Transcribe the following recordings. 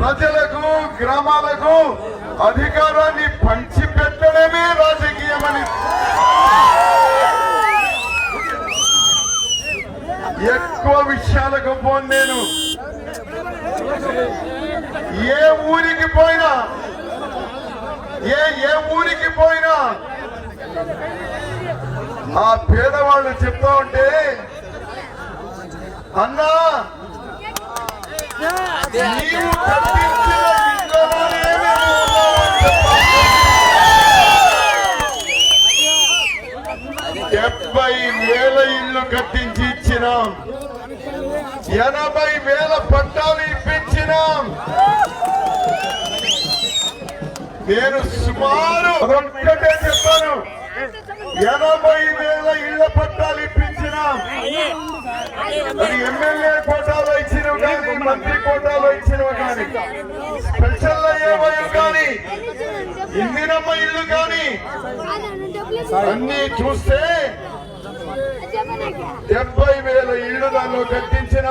ప్రజలకు గ్రామాలకు అధికారాన్ని పంచిపెట్టడమే రాజకీయమని. ఎక్కువ విషయాలకు పోను నేను. ఏ ఊరికి పోయినా ఏ ఏ ఊరికి పోయినా ఆ పేదవాళ్ళు చెప్తా ఉంటే అన్నా డెబ్బై వేల ఇల్లు కట్టించి ఇచ్చినాం. ఎనభై వేల పట్టాలు ఇప్పించినాం. నేను సుమారు ఒక్కటే చెప్పాను. ఎనభై వేల ఇళ్ళ పట్టాలు ఇప్పించినాం. ఎమ్మెల్యే మంత్రి కోటాలో ఇచ్చిన కానీ స్పెషల్ అయ్యేవాళ్ళు కానీ ఇందిరమ్మ ఇల్లు కానీ అన్ని చూస్తే డెబ్బై వేల ఇళ్ళు దానిలో కట్టించిన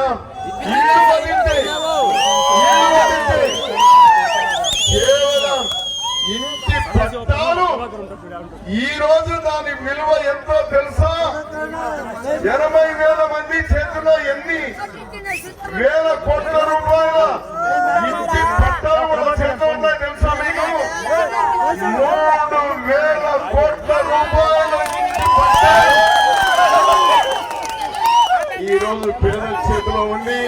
కేవలం ఇంటి పట్టాలు ఈ రోజు దాని విలువ ఎంతో తెలుసా? ఎనభై వేల మంది చేతిలో ఎన్ని వేల కోట్ల రూపాయల ఇంటి పట్టాలు వాళ్ళ చేతిలో ఉన్నాయి తెలుసా మీకు మూడు వేల కోట్ల రూపాయల ఇంటి పట్టాలు ఈ రోజు పేదల చేతిలో ఉండి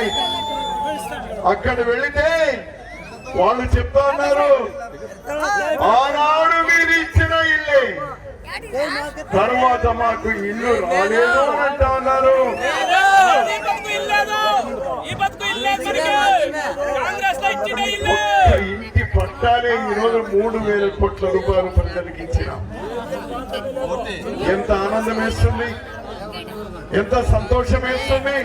అక్కడ వెళితే వాళ్ళు చెప్తా ఉన్నారు ఆనాడు మీరు ఇచ్చిన ఇల్లే తర్వాత మాకు ఇల్లు రాలేదు అని అంటా ఉన్నారు. ఇంటి పట్టాలే ఈ రోజు మూడు వేల కోట్ల రూపాయలు ప్రజలకు ఇచ్చినాం. ఎంత ఆనందం వేస్తుంది? ఎంత సంతోషం వేస్తుంది